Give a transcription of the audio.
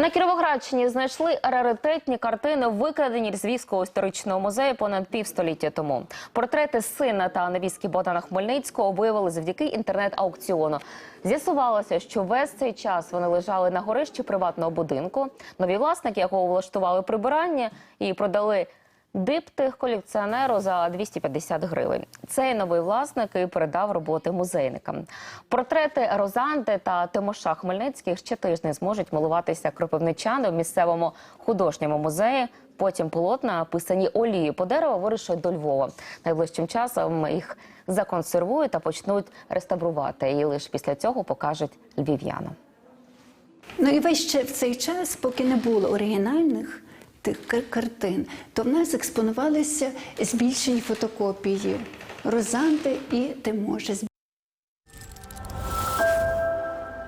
На Кіровоградщині знайшли раритетні картини, викрадені з військового історичного музею понад півстоліття тому. Портрети сина та невістки Богдана Хмельницького виявили завдяки інтернет-аукціону. З'ясувалося, що весь цей час вони лежали на горищі приватного будинку. Нові власники, якого влаштували прибирання і продали диптих колекціонеру за 250 гривень. Цей новий власник і передав роботи музейникам. Портрети Розанти та Тимоша Хмельницьких ще тиждень зможуть малуватися кропивничани в місцевому художньому музеї. Потім полотна, писані олією по дереву, вирушать до Львова. Найближчим часом їх законсервують та почнуть реставрувати. І лише після цього покажуть львів'янам. Ну і весь в цей час, поки не було оригінальних тих кар- картин, то в нас експонувалися збільшені фотокопії Розанти і Тимоші.